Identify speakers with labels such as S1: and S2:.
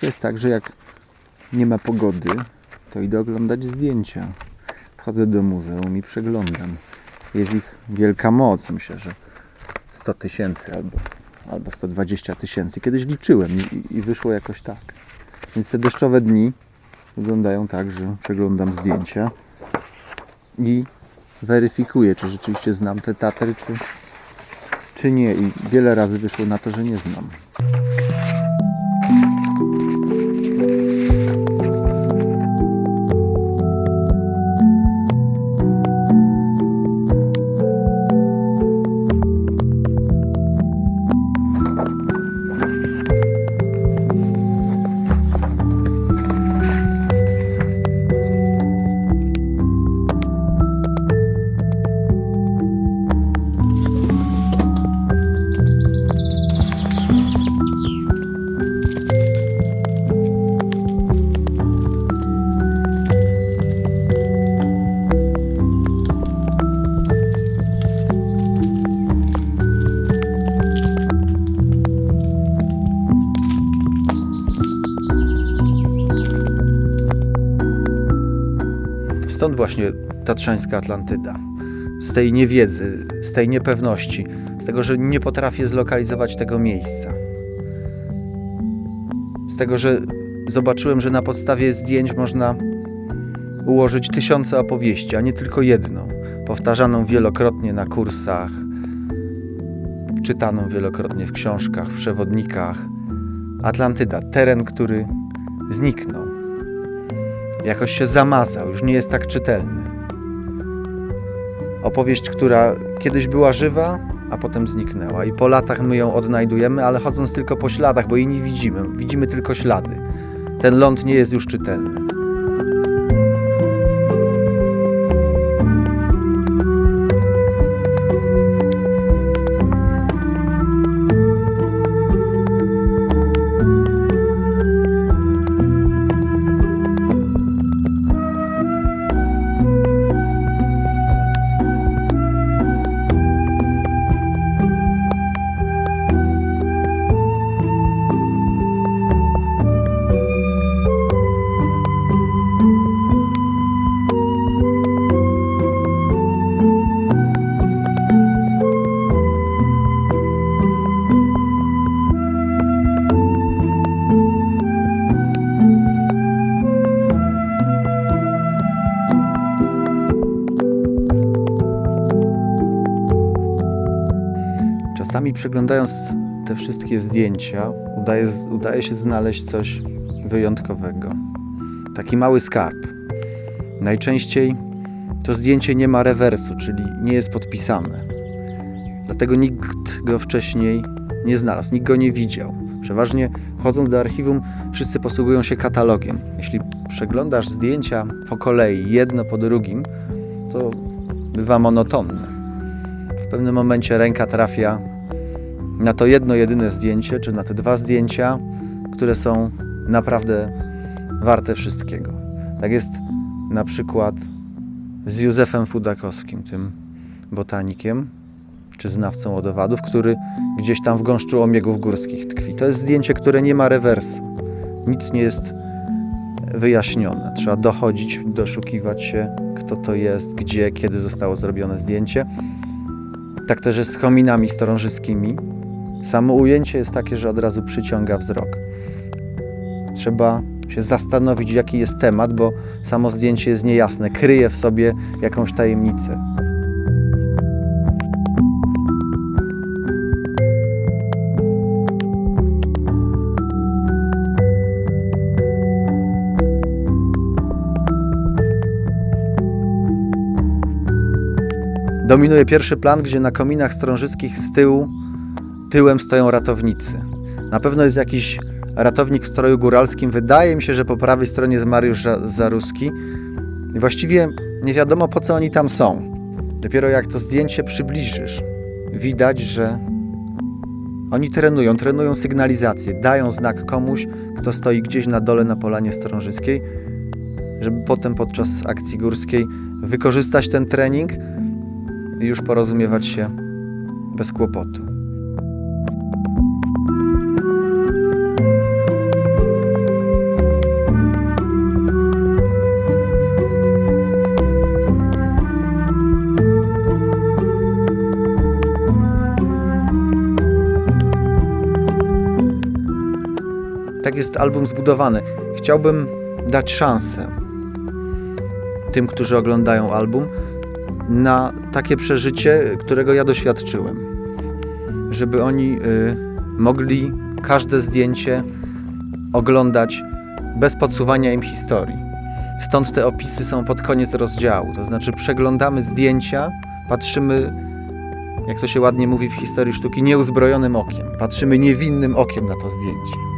S1: To jest tak, że jak nie ma pogody, to idę oglądać zdjęcia. Wchodzę do muzeum i przeglądam. Jest ich wielka moc, myślę, że 100 tysięcy albo, albo 120 tysięcy. Kiedyś liczyłem i, i wyszło jakoś tak. Więc te deszczowe dni wyglądają tak, że przeglądam zdjęcia i weryfikuję, czy rzeczywiście znam te Tatry, czy, czy nie. I wiele razy wyszło na to, że nie znam. Stąd właśnie tatrzańska Atlantyda. Z tej niewiedzy, z tej niepewności, z tego, że nie potrafię zlokalizować tego miejsca. Z tego, że zobaczyłem, że na podstawie zdjęć można ułożyć tysiące opowieści, a nie tylko jedną, powtarzaną wielokrotnie na kursach, czytaną wielokrotnie w książkach, w przewodnikach. Atlantyda, teren, który zniknął jakoś się zamazał, już nie jest tak czytelny. Opowieść, która kiedyś była żywa, a potem zniknęła. I po latach my ją odnajdujemy, ale chodząc tylko po śladach, bo jej nie widzimy. Widzimy tylko ślady. Ten ląd nie jest już czytelny. Czasami przeglądając te wszystkie zdjęcia, udaje, udaje się znaleźć coś wyjątkowego. Taki mały skarb. Najczęściej to zdjęcie nie ma rewersu, czyli nie jest podpisane. Dlatego nikt go wcześniej nie znalazł, nikt go nie widział. Przeważnie wchodząc do archiwum, wszyscy posługują się katalogiem. Jeśli przeglądasz zdjęcia po kolei, jedno po drugim, to bywa monotonne. W pewnym momencie ręka trafia na to jedno jedyne zdjęcie, czy na te dwa zdjęcia, które są naprawdę warte wszystkiego. Tak jest na przykład z Józefem Fudakowskim, tym botanikiem, czy znawcą odowadów, który gdzieś tam w gąszczu omiegów górskich tkwi. To jest zdjęcie, które nie ma rewersu. Nic nie jest wyjaśnione. Trzeba dochodzić, doszukiwać się, kto to jest, gdzie, kiedy zostało zrobione zdjęcie. Tak też jest z kominami storążyskimi. Samo ujęcie jest takie, że od razu przyciąga wzrok. Trzeba się zastanowić, jaki jest temat, bo samo zdjęcie jest niejasne, kryje w sobie jakąś tajemnicę. Dominuje pierwszy plan, gdzie na kominach strążyskich z tyłu, tyłem stoją ratownicy. Na pewno jest jakiś ratownik w stroju góralskim. Wydaje mi się, że po prawej stronie jest Mariusz Zaruski. Właściwie nie wiadomo, po co oni tam są. Dopiero jak to zdjęcie przybliżysz, widać, że oni trenują, trenują sygnalizację, dają znak komuś, kto stoi gdzieś na dole na polanie strążyskiej, żeby potem podczas akcji górskiej wykorzystać ten trening i już porozumiewać się bez kłopotu. Tak jest album zbudowany. Chciałbym dać szansę tym, którzy oglądają album, na takie przeżycie, którego ja doświadczyłem. Żeby oni y, mogli każde zdjęcie oglądać bez podsuwania im historii. Stąd te opisy są pod koniec rozdziału. To znaczy, przeglądamy zdjęcia, patrzymy, jak to się ładnie mówi w historii sztuki, nieuzbrojonym okiem. Patrzymy niewinnym okiem na to zdjęcie.